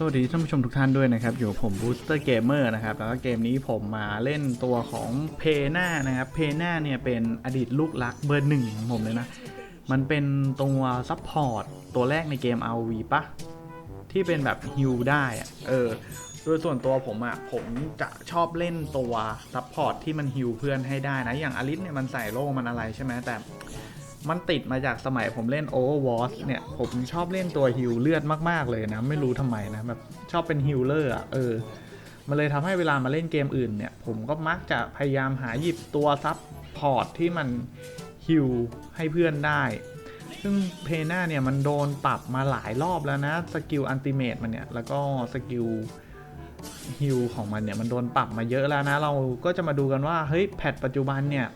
สวัสดีท่านผู้ชมทุกท่านด้วยนะครับ อยู่ผมบูสเตอร์เกมเมอร์นะครับ แล้วก็เกมนี้ผมมาเล่นตัวของเพน่านะครับเพน่าเนี่ยเป็นอดีตลูกรักเบอร์หนึ่งของผมเลยนะ มันเป็นตัวซัพพอร์ตตัวแรกในเกม RV ปะที่เป็นแบบฮิลได้อะเออโดยส่วนตัวผมอะ่ะผมจะชอบเล่นตัวซัพพอร์ตที่มันฮิลเพื่อนให้ได้นะ อย่างอลิสเนี่ยมันใส่โล่มันอะไรใช่ไหมแต่ มันติดมาจากสมัยผมเล่น Overwatch เนี่ย ผมชอบเล่นตัวฮิลเลือดมาก ๆ เลยนะ ไม่รู้ทำไมนะแบบชอบเป็นฮิลเลอร์อะเออ มันเลยทำให้เวลามาเล่นเกมอื่นเนี่ย ผมก็มักจะพยายามหาหยิบตัวซับพอร์ตที่มันฮิลให้เพื่อนได้ ซึ่งเพน่าเนี่ยมันโดนปรับมาหลายรอบแล้วนะ สกิลอันติเมตมันเนี่ย แล้วก็สกิลฮิลของมันเนี่ยมันโดนปรับมาเยอะแล้วนะ เราก็จะมาดูกันว่าเฮ้ยแพทปัจจุบันเนี่ย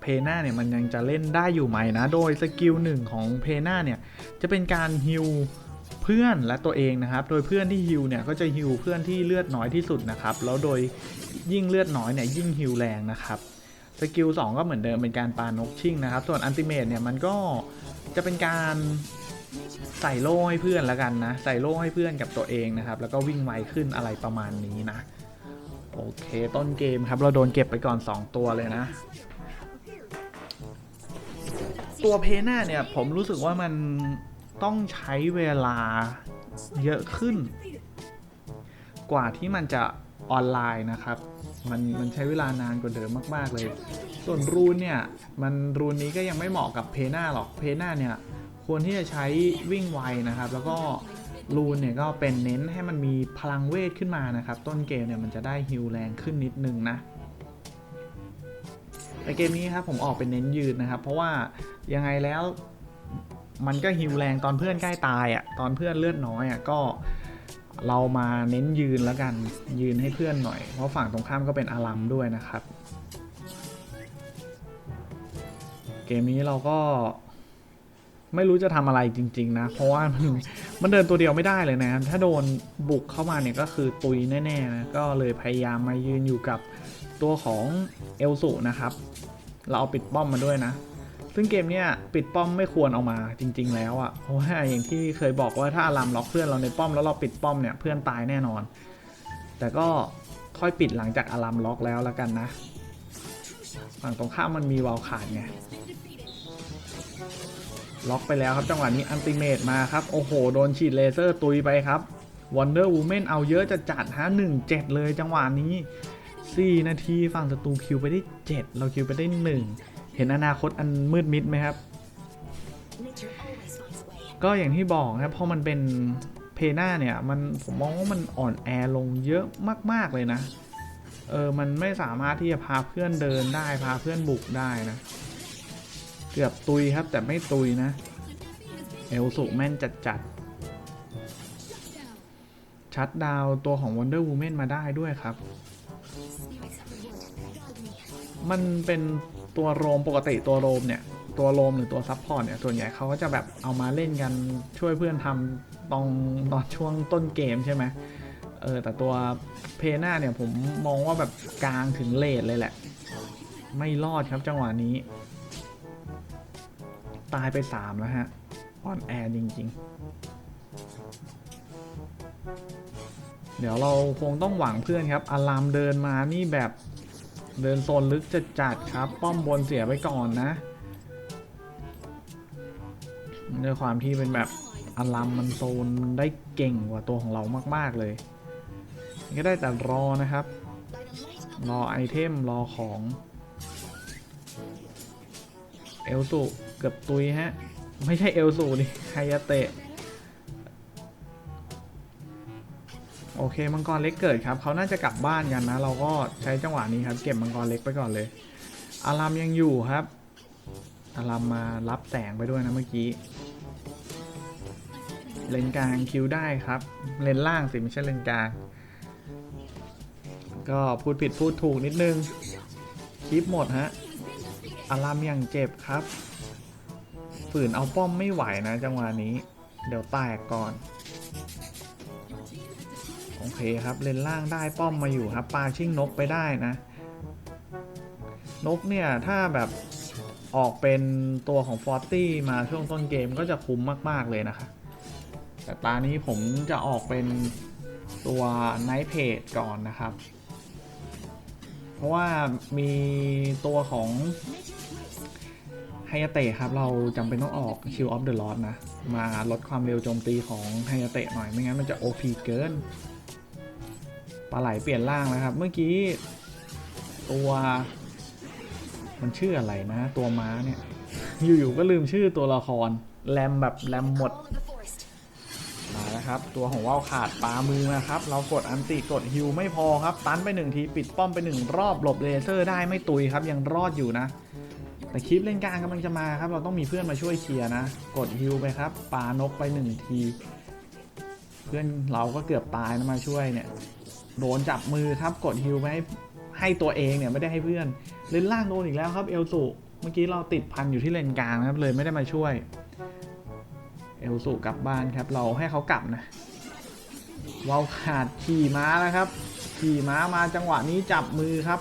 เพน่าเนี่ยมันยังจะเล่นได้อยู่ไหมนะ โดยสกิลหนึ่งของเพน่าเนี่ยจะเป็นการฮิลเพื่อนและตัวเองนะครับ โดยเพื่อนที่ฮิลเนี่ยก็จะฮิลเพื่อนที่เลือดน้อยที่สุดนะครับ แล้วโดยยิ่งเลือดน้อยเนี่ยยิ่งฮิลแรงนะครับ สกิล2ก็เหมือนเดิมเป็นการปานกชิ่งนะครับ ส่วนอันติเมตเนี่ยมันก็จะเป็นการใส่โล่ให้เพื่อนแล้วกันนะ ใส่โล่ให้เพื่อนกับตัวเองนะครับ แล้วก็วิ่งไวขึ้นอะไรประมาณนี้นะ โอเค ต้นเกมครับ เราโดนเก็บไปก่อน 2 ตัวเลยนะ ตัวเพน่าเนี่ยผมรู้สึกว่ามันต้องใช้เวลาเยอะขึ้น กว่าที่มันจะออนไลน์นะครับ มันมันใช้เวลานานกว่าเดิมมาก ๆ เลย ส่วนรูนเนี่ย มันรูนนี้ก็ยังไม่เหมาะกับเพน่าหรอกเพน่าเนี่ย ควรที่จะใช้วิ่งไวนะครับ แล้วก็รูนเนี่ยก็เป็นเน้นให้มันมีพลังเวทขึ้นมานะครับ ต้นเกมเนี่ยมันจะได้ฮิลแรงขึ้นนิดนึงนะแต่เกมนี้ครับผมออกเป็นเน้นยืนนะครับ เพราะว่า ยังไงแล้ว มันก็ฮิวแรงตอนเพื่อนใกล้ตายอะ่ะตอนเพื่อนเลือดน้อยอะ่ะก็เรามาเน้นยืนแล้วกันยืนให้เพื่อนหน่อย เพราะฝั่งตรงข้ามก็เป็นอารัมด้วยนะครับ เกมนี้เราก็ไม่รู้จะทำอะไรจริง ๆ นะ เพราะว่ามันมันเดินตัวเดียวไม่ได้เลยนะครับถ้าโดนบุกเข้ามาเนี่ยก็คือตุยแน่ๆนะก็เลยพยายามมายืนอยู่กับตัวของเอลสุนะครับ เราเอาปิดป้อมมาด้วยนะ ซึ่งเกมเนี้ยปิดป้อมไม่ควรเอามาจริง ๆ แล้วอะ่ะเพราะว่าอย่างที่เคยบอกว่าถ้าอารามล็อกเพื่อนเราในป้อมแล้วเราปิดป้อมเนี่ยเพื่อนตายแน่นอน แต่ก็ค่อยปิดหลังจากอารามล็อกแล้วแล้วกันนะฝั่งตรงข้ามมันมีวาลขาดไงล็อกไปแล้วครับจังหวะนี้อันติเมตมาครับ โอ้โห โดนฉีดเลเซอร์ตุยไปครับ Wonder Woman เอาเยอะจะจัดฮะหนึ่งเจ็ดเลยจังหวะนี้ 4 นาทีฝั่งศัตรูคิวไปได้ 7 เราคิวไปได้ 1 ห็นอนาคตอันมืดมิดไหมครับ ก็อย่างที่บอกนะครับพอมันเป็นเพน่าเนี่ยมันผมมองว่ามันอ่อนแอลงเยอะมาก ๆ เลยนะ เออ มันไม่สามารถที่จะพาเพื่อนเดินได้พาเพื่อนบุกได้นะ เกือบตุยครับแต่ไม่ตุยนะ เอลสุแม่นจัดๆ ชัดดาวตัวของ Wonder Woman มาได้ด้วยครับ มันเป็น ตัวโรมปกติตัวโรมเนี่ย ตัวโรมหรือตัวซับพอร์ตเนี่ย ส่วนใหญ่เขาก็จะแบบเอามาเล่นกันช่วยเพื่อนทำตอนตอนช่วงต้นเกมใช่ไหมเออแต่ตัวเพน่าเนี่ยผมมองว่าแบบกลางถึงเลทเลยแหละ ไม่รอดครับจังหวะนี้ ตายไป 3 แล้วฮะอ่อนแอจริง ๆ เดี๋ยวเราคงต้องหวังเพื่อนครับอารามเดินมานี่แบบ เดินโซนลึกจะจัดครับ ป้อมบนเสียไปก่อนนะด้วยความที่เป็นแบบอารัมมันโซนได้เก่งกว่าตัวของเรามาก ๆ เลย ก็ได้แต่รอนะครับ รอไอเทมรอของ เอลสูเกือบตุยฮะ ไม่ใช่เอลสูนี่ไฮยาเตะ โอเคมังกรเล็กเกิดครับเขาน่าจะกลับบ้านกันนะ เราก็ใช้จังหวะนี้ครับ เก็บมังกรเล็กไปก่อนเลย อารามยังอยู่ครับ อารามมารับแสงไปด้วยนะเมื่อกี้ เลนกลางคิวได้ครับ เลนล่างสิไม่ใช่เลนกลาง ก็พูดผิดพูดถูกนิดนึงคลิปหมดฮะ อารามยังเจ็บครับ ฝืนเอาป้อมไม่ไหวนะจังหวะนี้ เดี๋ยวแตกก่อน โอเคครับเลนล่างได้ป้อมมาอยู่ครับปาชิ่งนกไปได้นะ นกเนี่ยถ้าแบบออกเป็นตัวของฟอร์ตี้มาช่วงต้นเกมก็จะคุ้มมาก ๆ เลยนะคะ แต่ตานี้ผมจะออกเป็นตัวไนท์เพจก่อนนะครับ เพราะว่ามีตัวของไฮยาเตะครับเราจำเป็นต้องออก Q of the Lord นะ มาลดความเร็วโจมตีของไฮยาเตะหน่อยไม่งั้นมันจะ OP เกิน ปลาไหลเปลี่ยนร่างแล้วครับ เมื่อกี้ ตัว มันชื่ออะไรนะ ตัวม้าเนี่ย อยู่ๆก็ลืมชื่อตัวละคร แรมแบบแรมหมด มาแล้วครับ ตัวของว่าวขาดปลามือนะครับ เรากดอันติกดฮิวไม่พอครับ ตันไปหนึ่งทีปิดป้อมไปหนึ่งรอบหลบเลเซอร์ได้ไม่ตุยครับ ยังรอดอยู่นะแต่คลิปเล่นกลางกำลังจะมาครับ เราต้องมีเพื่อนมาช่วยเคลียร์นะ กดฮิวไปครับปานกไปหนึ่งที เพื่อนเราก็เกือบตายนะมาช่วยเนี่ย โดนจับมือครับกดฮิวไปให้ให้ตัวเองเนี่ยไม่ได้ให้เพื่อนเลนล่างโดนอีกแล้วครับเอลสุเมื่อกี้เราติดพันอยู่ที่เลนกลางครับเลยไม่ได้มาช่วย เอลสุกลับบ้านครับ เราให้เขากลับนะวาวขาดขี่ม้าแล้วครับ ขี่ม้ามาจังหวะนี้จับมือครับ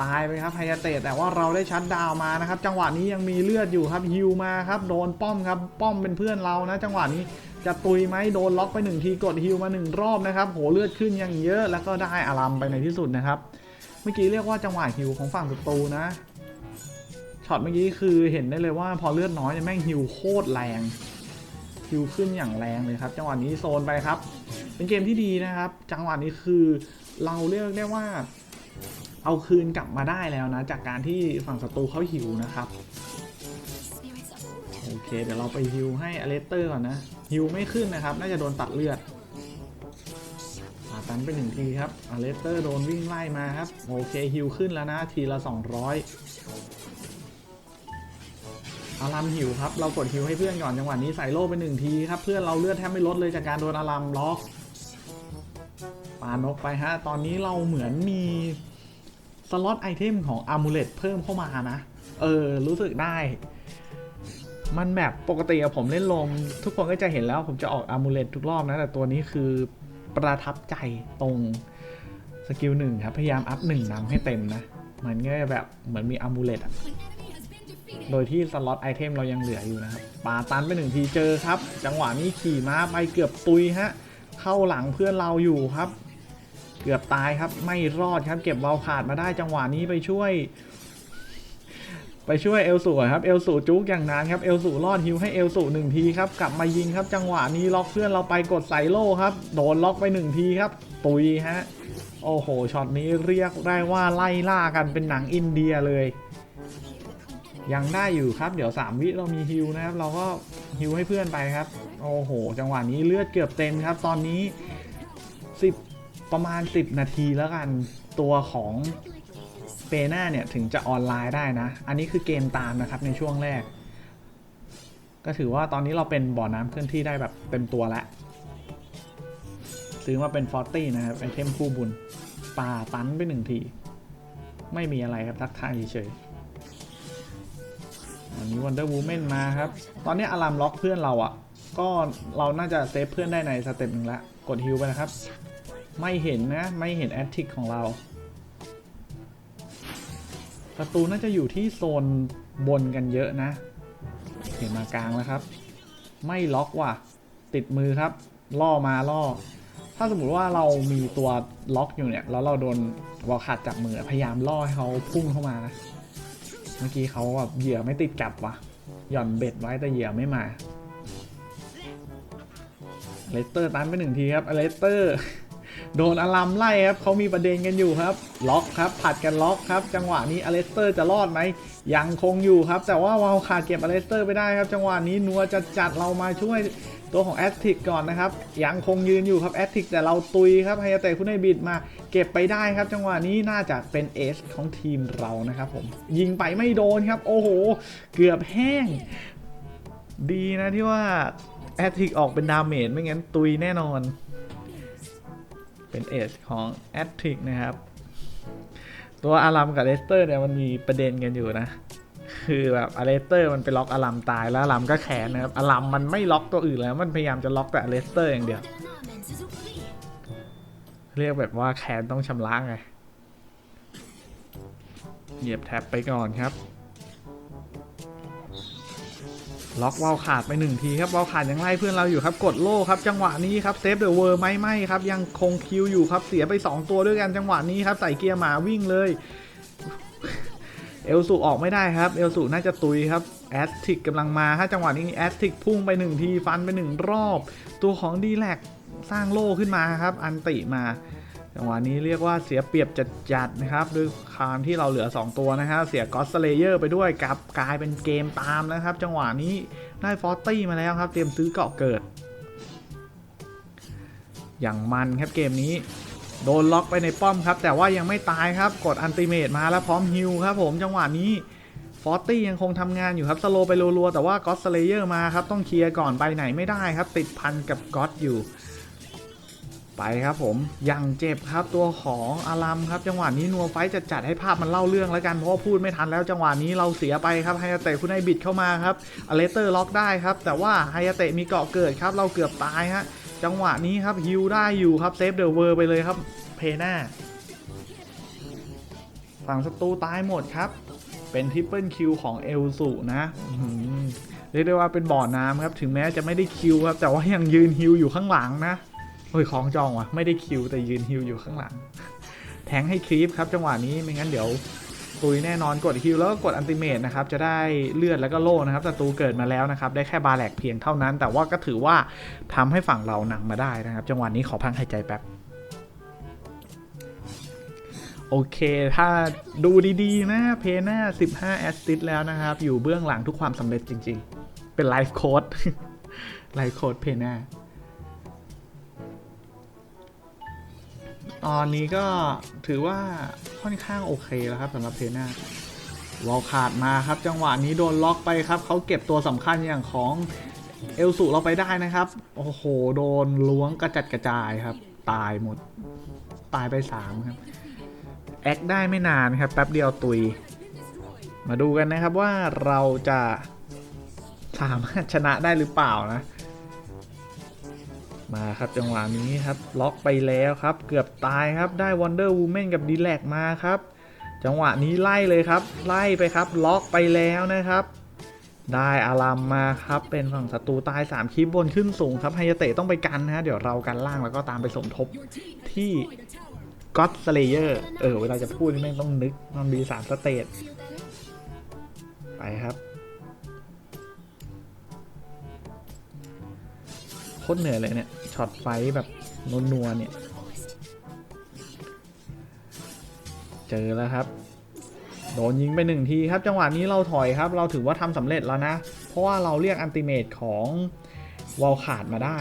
ตายไปครับไฮยาเตะแต่ว่าเราได้ชัดดาวมานะครับ จังหวะนี้ยังมีเลือดอยู่ครับฮิวมาครับโดนป้อมครับป้อมเป็นเพื่อนเรานะ จังหวะนี้ จะตุยไหมโดนล็อกไปหนึ่งทีกดฮิวมาหนึ่งรอบนะครับโหเลือดขึ้นยังเยอะแล้วก็ได้อารัมไปในที่สุดนะครับ เมื่อกี้เรียกว่าจังหวะฮิวของฝั่งศัตรูนะช็อตเมื่อกี้คือเห็นได้เลยว่าพอเลือดน้อยเนี่ยแม่งฮิวโคตรแรงฮิวขึ้นอย่างแรงเลยครับ จังหวะนี้โซนไปครับ เป็นเกมที่ดีนะครับ จังหวะนี้คือเราเรียกได้ว่า เอาคืนกลับมาได้แล้วนะ จากการที่ฝั่งศัตรูเขาหิวนะครับ โอเค เดี๋ยวเราไปฮิวให้อเลสเตอร์ก่อนนะฮิวไม่ขึ้นนะครับ น่าจะโดนตัดเลือดปาตันไปหนึ่งทีครับอเลสเตอร์โดนวิ่งไล่มาครับ โอเคฮิวขึ้นแล้วนะ ทีละ 200อารัมหิวครับ เรากดฮิวให้เพื่อนก่อนจังหวะนี้ใส่โล่ไปหนึ่งทีครับ เพื่อนเราเลือดแทบไม่ลดเลยจากการโดนอารัมล็อกปานกไปฮะ ตอนนี้เราเหมือนมีสล็อตไอเทมของอามูเลตเพิ่มเข้ามานะ เออ รู้สึกได้ มันแบบปกติอะผมเล่นลม ทุกคนก็จะเห็นแล้วผมจะออกอามูเลตทุกรอบนะ แต่ตัวนี้คือประทับใจตรงสกิลหนึ่งครับ พยายามอัพหนึ่งนำให้เต็มนะ มันก็จะแบบเหมือนมีอามูเลตอะโดยที่สล็อตไอเทมเรายังเหลืออยู่นะครับปาตันไปหนึ่งทีเจอครับ จังหวะนี้ขี่ม้าไปเกือบตุยฮะ เข้าหลังเพื่อนเราอยู่ครับ เกือบตายครับ ไม่รอดครับ เก็บวาลขาดมาได้จังหวะนี้ไปช่วย ไปช่วยเอลสูครับเอลสูจุกอย่างนานครับเอลสูรอดฮิวให้เอลสูหนึ่งทีครับกลับมายิงครับจังหวะนี้ล็อกเพื่อนเราไปกดใส่โล่ครับโดนล็อกไปหนึ่งทีครับ ตุยฮะโอ้โหช็อตนี้เรียกได้ว่าไล่ล่ากันเป็นหนังอินเดียเลย ยังได้อยู่ครับเดี๋ยว 3 วิเรามีฮิวนะครับ เราก็ฮิวให้เพื่อนไปครับ โอ้โห จังหวะนี้เลือดเกือบเต็มครับ ตอนนี้ 10 ประมาณ 10 นาทีแล้วกันตัวของ เปน่าเนี่ยถึงจะออนไลน์ได้นะ อันนี้คือเกมตามนะครับในช่วงแรก ก็ถือว่าตอนนี้เราเป็นบ่อน้ำเคลื่อนที่ได้แบบเต็มตัวแล้ว ซื้อมาเป็นฟอร์ตี้นะครับ ไอเทมคู่บุญปาตันไปหนึ่งที ไม่มีอะไรครับทักทายเฉยๆอันนี้ Wonder Woman มนมาครับ ตอนนี้อารามล็อกเพื่อนเราอะ่ะ ก็เราน่าจะเซฟเพื่อนได้ในสเต็ปหนึ่งละ กดฮิวไปนะครับ ไม่เห็นนะ ไม่เห็นแอตติกของเรา ศัตรูน่าจะอยู่ที่โซนบนกันเยอะนะเห็นมากลางแล้วครับ ไม่ล็อกว่ะ ติดมือครับ ล่อมาล่อ ถ้าสมมติว่าเรามีตัวล็อกอยู่เนี่ย แล้วเราโดนวอลขาดจับมือพยายามล่อให้เขาพุ่งเข้ามานะเมื่อกี้เขาแบบเหยื่อไม่ติดกลับว่ะ หย่อนเบ็ดไว้แต่เหยื่อไม่มาเลสเตอร์ตันไปหนึ่งทีครับเลสเตอร์ โดนอลัมไล่ครับเขามีประเด็นกันอยู่ครับ ล็อกครับผัดกันล็อกครับ จังหวะนี้อเลสเตอร์จะรอดไหมยังคงอยู่ครับ แต่ว่าวาลขาดเก็บอเลสเตอร์ไปได้ครับ จังหวะนี้นัวจะจัดเรามาช่วยตัวของแอตติกก่อนนะครับ ยังคงยืนอยู่ครับแอตติกแต่เราตุยครับไฮยาเตะคุณไอบิดมา เก็บไปได้ครับ จังหวะนี้น่าจะเป็นเอสของทีมเรานะครับผมยิงไปไม่โดนครับ โอ้โห เกือบแห้ง ดีนะที่ว่าแอตติกออกเป็นดาเมจไม่งั้นตุยแน่นอน เป็นเอสของแอตติกนะครับ ตัวอารัมกับเลสเตอร์เนี่ยมันมีประเด็นกันอยู่นะ คือแบบอเลสเตอร์มันไปล็อกอารัมตายแล้วอารัมก็แขนนะครับอารัมมันไม่ล็อกตัวอื่นแล้วมันพยายามจะล็อกแต่อเลสเตอร์อย่างเดียว เรียกแบบว่าแขนต้องชำระไงเหยียบแท็บไปก่อนครับ ล็อกวาลขาดไปหนึ่งทีครับวาลขาดยังไล่เพื่อนเราอยู่ครับกดโล่ครับจังหวะนี้ครับเซฟเดอะเวอร์ไม่ไม่ครับยังคงคิวอยู่ครับเสียไป 2 ตัวด้วยกันจังหวะนี้ครับใส่เกียร์หมาวิ่งเลย เอลสุออกไม่ได้ครับเอลสุน่าจะตุยครับแอสติกกำลังมาฮะจังหวะนี้แอสติกพุ่งไปหนึ่งทีฟันไปหนึ่งรอบ ตัวของดีแลกสร้างโล่ขึ้นมาครับอันติมา จังหวะนี้เรียกว่าเสียเปรียบจัดๆนะครับด้วยคามที่เราเหลือ 2 ตัวนะครับเสียกอสเลเยอร์ไปด้วยกับกลายเป็นเกมตามนะครับ จังหวะนี้ได้ฟอร์ตี้มาแล้วครับ เตรียมซื้อเกาะเกิด อย่างมันครับเกมนี้ โดนล็อกไปในป้อมครับ แต่ว่ายังไม่ตายครับกดอันติเมตมาแล้วพร้อมฮิลครับผมจังหวะนี้ฟอร์ตี้ยังคงทำงานอยู่ครับสโลไปรัวๆแต่ว่ากอสเลเยอร์มาครับต้องเคลียร์ก่อนไปไหนไม่ได้ครับ ติดพันกับกอตอยู่ ไปครับผมยังเจ็บครับตัวของอารัมครับ จังหวะนี้นัวไฟจะจัดให้ภาพมันเล่าเรื่องแล้วกันเพราะว่าพูดไม่ทันแล้วจังหวะนี้เราเสียไปครับไฮยาเตะคุณไอบิดเข้ามาครับอเลเตอร์ล็อกได้ครับ แต่ว่าไฮยาเตะมีเกาะเกิดครับ เราเกือบตายฮะจังหวะนี้ครับฮิวได้อยู่ครับเซฟเดอะเวอร์ไปเลยครับเพน่าฝั่งศัตรูตายหมดครับ เป็นทริปเปิลคิวของเอลสุนะเรียกได้ว่าเป็นบ่อน้ำครับ ถึงแม้จะไม่ได้คิวครับ แต่ว่ายังยืนฮิวอยู่ข้างหลังนะ เฮ้ยของจองวะไม่ได้คิวแต่ยืนฮิวอยู่ข้างหลัง แทงให้ครีปครับจังหวะนี้ไม่งั้นเดี๋ยวตุยแน่นอนกดฮิวแล้วก็กดอันติเมตนะครับจะได้เลือดแล้วก็โล่นะครับศัตรูเกิดมาแล้วนะครับได้แค่บาแลกเพียงเท่านั้น แต่ว่าก็ถือว่าทำให้ฝั่งเราหนำมาได้นะครับ จังหวะนี้ขอพักหายใจแป๊บโอเค ถ้าดูดีๆ นะ เพน่า 15 แอสซิสแล้วนะครับ อยู่เบื้องหลังทุกความสำเร็จจริงๆ เป็นไลฟ์โค้ดไลฟ์โค้ดเพน่า ตอนนี้ก็ถือว่าค่อนข้างโอเคแล้วครับสำหรับเพน่าวอลขาดมาครับจังหวะนี้โดนล็อกไปครับเขาเก็บตัวสำคัญอย่างของเอลสุเราไปได้นะครับ โอ้โห โดนล้วงกระจัดกระจายครับ ตายหมด ตายไปสามครับ แอคได้ไม่นานครับ แป๊บเดียวตุย มาดูกันนะครับว่าเราจะสามารถชนะได้หรือเปล่านะ มาครับจังหวะนี้ครับล็อกไปแล้วครับ เกือบตายครับได้ Wonder Woman กับ d ีแลกมาครับ จังหวะนี้ไล่เลยครับ ไล่ไปครับ ล็อกไปแล้วนะครับ ได้อารัมมาครับ เป็นฝั่งศัตรูตาย 3คลิปบนขึ้นสูงครับไฮยเตะต้องไปกันนะฮะเดี๋ยวเรากันล่างแล้วก็ตามไปสมทบที่ God Slayer เออเวลาจะพูดนี่แม่งต้องนึกมันมีสามสเตจไปครับ คตรเหนื่อยเลยเนี่ย ช็อตไฟแบบนัวๆเนี่ย เจอแล้วครับ โดนยิงไปหนึ่งทีครับ จังหวะนี้เราถอยครับ เราถือว่าทำสำเร็จแล้วนะ เพราะว่าเราเรียกอันติเมตของวอลขาดมาได้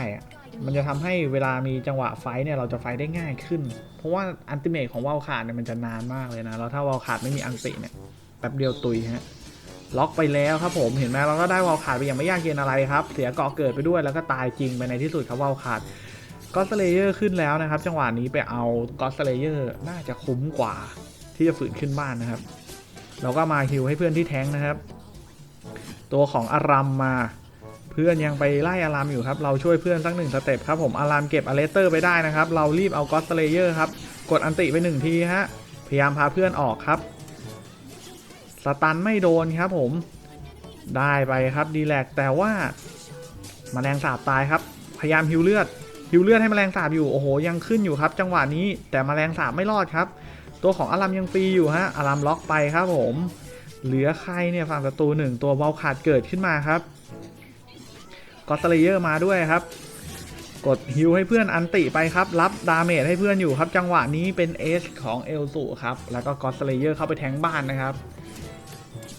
มันจะทำให้เวลามีจังหวะไฟเนี่ยเราจะไฟได้ง่ายขึ้น เพราะว่าอันติเมตของวาลขาดเนี่ยมันจะนานมากเลยนะ แล้วถ้าวาลขาดไม่มีอันติเนี่ยแป๊บเดียวตุยฮะ ล็อกไปแล้วครับผมเห็นไหมเราก็ได้วาลขาดไปอย่างไม่ยากเย็นอะไรครับ เสียเกาะเกิดไปด้วยแล้วก็ตายจริงไปในที่สุดครับวาลขาดก็สเลเยอร์ขึ้นแล้วนะครับ จังหวะนี้ไปเอาก็สเลเยอร์น่าจะคุ้มกว่าที่จะฝืนขึ้นบ้านนะครับ เราก็มาฮิวให้เพื่อนที่แท้งนะครับ ตัวของอารัมมาเพื่อนยังไปไล่อารามอยู่ครับ เราช่วยเพื่อนสักหนึ่งสเต็ปครับผมอารามเก็บอเลสเตอร์ไปได้นะครับ เรารีบเอาก็อตเลเยอร์ครับ กดอันติไปหนึ่งทีฮะ พยายามพาเพื่อนออกครับ สตันไม่โดนครับผมได้ไปครับดีแลกแต่ว่ามาแมลงสาบตายครับ พยายามฮิวเลือดฮิวเลือดให้แมลงสาบอยู่โอ้โหยังขึ้นอยู่ครับ จังหวะนี้แต่แมลงสาบไม่รอดครับ ตัวของอารามยังฟรีอยู่ฮะอารามล็อกไปครับผม เหลือใครเนี่ยฝั่งศัตรูหนึ่งตัวเบาขาดเกิดขึ้นมาครับกอสเลเยอร์มาด้วยครับ กดฮิวให้เพื่อนอันติไปครับ รับดาเมจให้เพื่อนอยู่ครับ จังหวะนี้เป็นเอสของเอลสุครับแล้วก็กอสเลเยอร์เข้าไปแทงบ้านนะครับ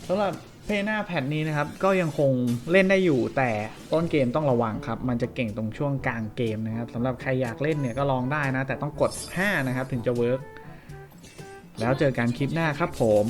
สำหรับเพย์หน้าแผ่นนี้นะครับ ก็ยังคงเล่นได้อยู่แต่ต้นเกมต้องระวังครับ มันจะเก่งตรงช่วงกลางเกมนะครับสำหรับใครอยากเล่นเนี่ยก็ลองได้นะ แต่ต้องกด 5 นะครับ ถึงจะเวิร์กแล้วเจอกันคลิปหน้าครับผม